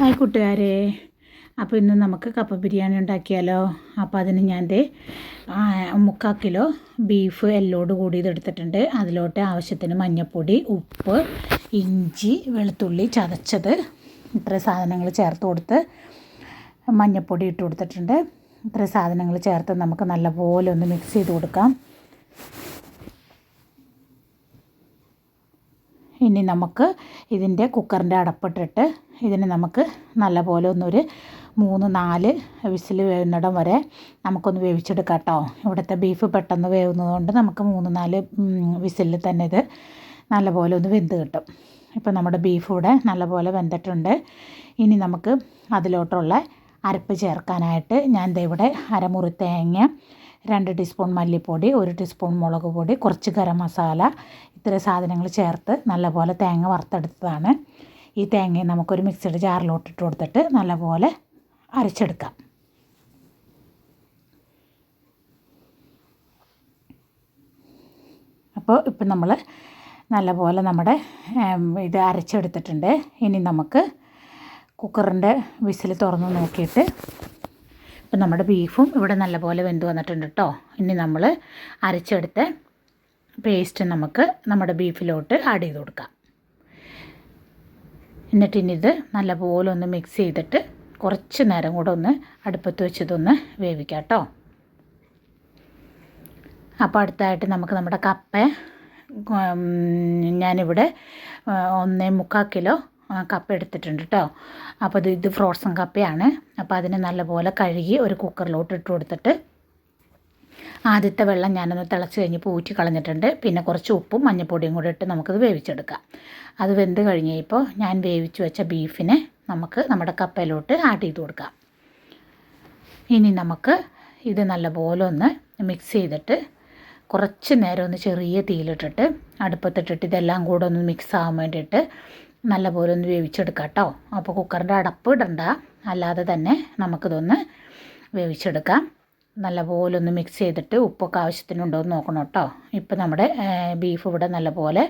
Hi കൂട്ടുകാരെ. അപ്പോൾ ഇന്ന് നമുക്ക് കപ്പ ബിരിയാണി ഉണ്ടാക്കിയാലോ? അപ്പോൾ അതിന് ഞാൻ ദേ മുക്കാൽ കിലോ ബീഫ് എല്ലോട് കൂടി ഇതെടുത്തിട്ടുണ്ട് അതിലോട്ട് ആവശ്യത്തിന് മഞ്ഞൾപ്പൊടി ഉപ്പ് ഇഞ്ചി വെളുത്തുള്ളി ചതച്ചത്. ഇത്ര സാധനങ്ങൾ ചേർത്ത് കൊടുത്ത് മഞ്ഞൾപ്പൊടി ഇട്ട് കൊടുത്തിട്ടുണ്ട്. ഇത്ര സാധനങ്ങൾ ചേർത്ത് നമുക്ക് നല്ലപോലെ ഒന്ന് മിക്സ് ചെയ്ത് കൊടുക്കാം. ഇനി നമുക്ക് ഇതിന്റെ കുക്കറിന്റെ അടപ്പിട്ടിട്ട് ഇതിന് നമുക്ക് നല്ലപോലെ ഒന്നൊരു മൂന്ന് നാല് വിസിൽ വേവുന്നിടം വരെ നമുക്കൊന്ന് വേവിച്ചെടുക്കാം കേട്ടോ. ഇവിടുത്തെ ബീഫ് പെട്ടെന്ന് വേവുന്നതുകൊണ്ട് നമുക്ക് മൂന്ന് നാല് വിസിലിൽ തന്നെ ഇത് നല്ലപോലെ ഒന്ന് വെന്ത് കിട്ടും. ഇപ്പോൾ നമ്മുടെ ബീഫ് ഇവിടെ നല്ലപോലെ വെന്തിട്ടുണ്ട്. ഇനി നമുക്ക് അതിലോട്ടുള്ള അരപ്പ് ചേർക്കാനായിട്ട് ഞാൻ ഇവിടെ അരമുറി തേങ്ങ രണ്ട് ടീസ്പൂൺ മല്ലിപ്പൊടി ഒരു ടീസ്പൂൺ മുളക് പൊടി കുറച്ച് ഗരം മസാല ഇത്രയും സാധനങ്ങൾ ചേർത്ത് നല്ലപോലെ തേങ്ങ വറുത്തെടുത്തതാണ്. ഈ തേങ്ങയെ നമുക്കൊരു മിക്സഡ് ജാറിലോട്ടിട്ട് കൊടുത്തിട്ട് നല്ലപോലെ അരച്ചെടുക്കാം. അപ്പോൾ ഇപ്പം നമ്മൾ നല്ലപോലെ നമ്മുടെ ഇത് അരച്ചെടുത്തിട്ടുണ്ട്. ഇനി നമുക്ക് കുക്കറിന്റെ വിസിൽ തുറന്ന് നോക്കിയിട്ട് ഇപ്പം നമ്മുടെ ബീഫും ഇവിടെ നല്ലപോലെ വെന്ത് വന്നിട്ടുണ്ട് കേട്ടോ ഇനി നമ്മൾ അരച്ചെടുത്ത പേസ്റ്റ് നമുക്ക് നമ്മുടെ ബീഫിലോട്ട് ആഡ് ചെയ്ത് കൊടുക്കാം. എന്നിട്ട് ഇനി ഇത് നല്ലപോലെ ഒന്ന് മിക്സ് ചെയ്തിട്ട് കുറച്ച് നേരം കൂടെ ഒന്ന് അടുപ്പത്ത് വെച്ചതൊന്ന് വേവിക്കാം കേട്ടോ അപ്പോൾ അടുത്തായിട്ട് നമുക്ക് നമ്മുടെ കപ്പ ഞാനിവിടെ ഒന്നേ മുക്കാൽ കിലോ കപ്പ എടുത്തിട്ടുണ്ട് കേട്ടോ അപ്പോൾ ഇത് ഇത് ഫ്രോസൺ കപ്പയാണ്. അപ്പോൾ അതിനെ നല്ലപോലെ കഴുകി ഒരു കുക്കറിലോട്ട് ഇട്ട് കൊടുത്തിട്ട് ആദ്യത്തെ വെള്ളം ഞാനൊന്ന് തിളച്ച് കഴിഞ്ഞ് പൂറ്റി കളഞ്ഞിട്ടുണ്ട്. പിന്നെ കുറച്ച് ഉപ്പും മഞ്ഞൾപ്പൊടിയും കൂടി ഇട്ട് നമുക്കത് വേവിച്ചെടുക്കാം. അത് വെന്ത് കഴിഞ്ഞപ്പോൾ ഞാൻ വേവിച്ച് വെച്ച ബീഫിനെ നമുക്ക് നമ്മുടെ കപ്പയിലോട്ട് ആഡ് ചെയ്ത് കൊടുക്കാം. ഇനി നമുക്ക് ഇത് നല്ലപോലെ ഒന്ന് മിക്സ് ചെയ്തിട്ട് കുറച്ച് നേരം ഒന്ന് ചെറിയ തീയിലിട്ടിട്ട് അടുപ്പത്തിട്ടിട്ട് ഇതെല്ലാം കൂടെ ഒന്ന് മിക്സ് ആവാൻ വേണ്ടിയിട്ട് നല്ലപോലെ ഒന്ന് വേവിച്ചെടുക്കാം കേട്ടോ. അപ്പോൾ കുക്കറിന്റെ അടപ്പ് ഇടണ്ട. അല്ലാതെ തന്നെ നമുക്കിതൊന്ന് വേവിച്ചെടുക്കാം. നല്ലപോലെ ഒന്ന് മിക്സ് ചെയ്തിട്ട് ഉപ്പൊക്കെ ആവശ്യത്തിനുണ്ടോ എന്ന് നോക്കണം കേട്ടോ. ഇപ്പോൾ നമ്മുടെ ബീഫ് ഇവിടെ നല്ലപോലെ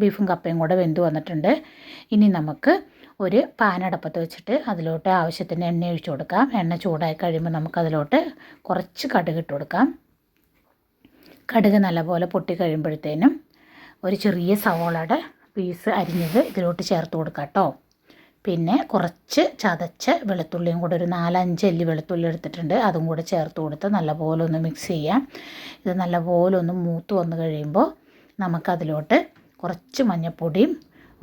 ബീഫും കപ്പയും കൂടെ വെന്ത് വന്നിട്ടുണ്ട്. ഇനി നമുക്ക് ഒരു പാനടപ്പത്ത് വെച്ചിട്ട് അതിലോട്ട് ആവശ്യത്തിന് എണ്ണ ഒഴിച്ചു കൊടുക്കാം. എണ്ണ ചൂടായി കഴിയുമ്പോൾ നമുക്കതിലോട്ട് കുറച്ച് കടുക് ഇട്ട് കൊടുക്കാം. കടുക് നല്ലപോലെ പൊട്ടി കഴിയുമ്പോഴത്തേനും ഒരു ചെറിയ സവോളയുടെ പീസ് അരിഞ്ഞത് ഇതിലോട്ട് ചേർത്ത് കൊടുക്കാം കേട്ടോ. പിന്നെ കുറച്ച് ചതച്ച വെളുത്തുള്ളിയും കൂടെ ഒരു നാലഞ്ച് അല്ലി വെളുത്തുള്ളി എടുത്തിട്ടുണ്ട്. അതും കൂടെ ചേർത്ത് കൊടുത്ത് നല്ലപോലെ ഒന്ന് മിക്സ് ചെയ്യാം. ഇത് നല്ലപോലെ ഒന്ന് മൂത്ത് വന്ന് കഴിയുമ്പോൾ നമുക്കതിലോട്ട് കുറച്ച് മഞ്ഞൾപ്പൊടിയും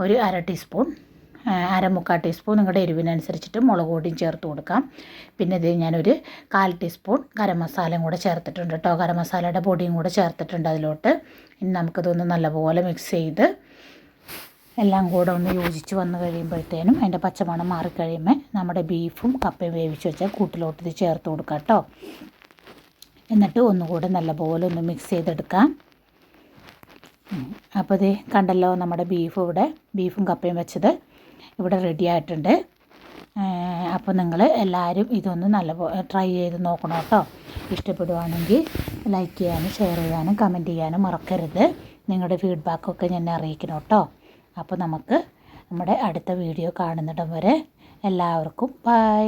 ഒരു അര ടീസ്പൂൺ അരമുക്കാൽ ടീസ്പൂൺ നിങ്ങളുടെ എരിവിനനുസരിച്ചിട്ട് മുളക് പൊടിയും ചേർത്ത് കൊടുക്കാം. പിന്നെ ഇത് ഞാനൊരു കാൽ ടീസ്പൂൺ ഗരം മസാലയും കൂടെ ചേർത്തിട്ടുണ്ട് കേട്ടോ. ഗരം മസാലയുടെ പൊടിയും കൂടെ ചേർത്തിട്ടുണ്ട് അതിലോട്ട്. ഇനി നമുക്കിതൊന്ന് നല്ലപോലെ മിക്സ് ചെയ്ത് എല്ലാം കൂടെ ഒന്ന് യോജിച്ച് വന്നു കഴിയുമ്പോഴത്തേനും അതിന്റെ പച്ചമണം മാറിക്കഴിയുമ്പോൾ നമ്മുടെ ബീഫും കപ്പയും വേവിച്ച് വെച്ചാൽ കൂട്ടിലോട്ട് ഇത് ചേർത്ത് കൊടുക്കാം കേട്ടോ. എന്നിട്ട് ഒന്നുകൂടെ നല്ലപോലെ ഒന്ന് മിക്സ് ചെയ്തെടുക്കാം. അപ്പോൾ ഇത് കണ്ടല്ലോ നമ്മുടെ ബീഫ് ഇവിടെ ബീഫും കപ്പയും വെച്ചത് ഇവിടെ റെഡി ആയിട്ടുണ്ട്. അപ്പോൾ നിങ്ങൾ എല്ലാവരും ഇതൊന്ന് നല്ല ട്രൈ ചെയ്ത് നോക്കണം കേട്ടോ. ഇഷ്ടപ്പെടുവാണെങ്കിൽ ലൈക്ക് ചെയ്യാനും ഷെയർ ചെയ്യാനും കമന്റ് ചെയ്യാനും മറക്കരുത്. നിങ്ങളുടെ ഫീഡ്ബാക്കൊക്കെ ഞാൻ അറിയിക്കണം കേട്ടോ. അപ്പോൾ നമുക്ക് നമ്മുടെ അടുത്ത വീഡിയോ കാണുന്നിടം വരെ എല്ലാവർക്കും ബൈ.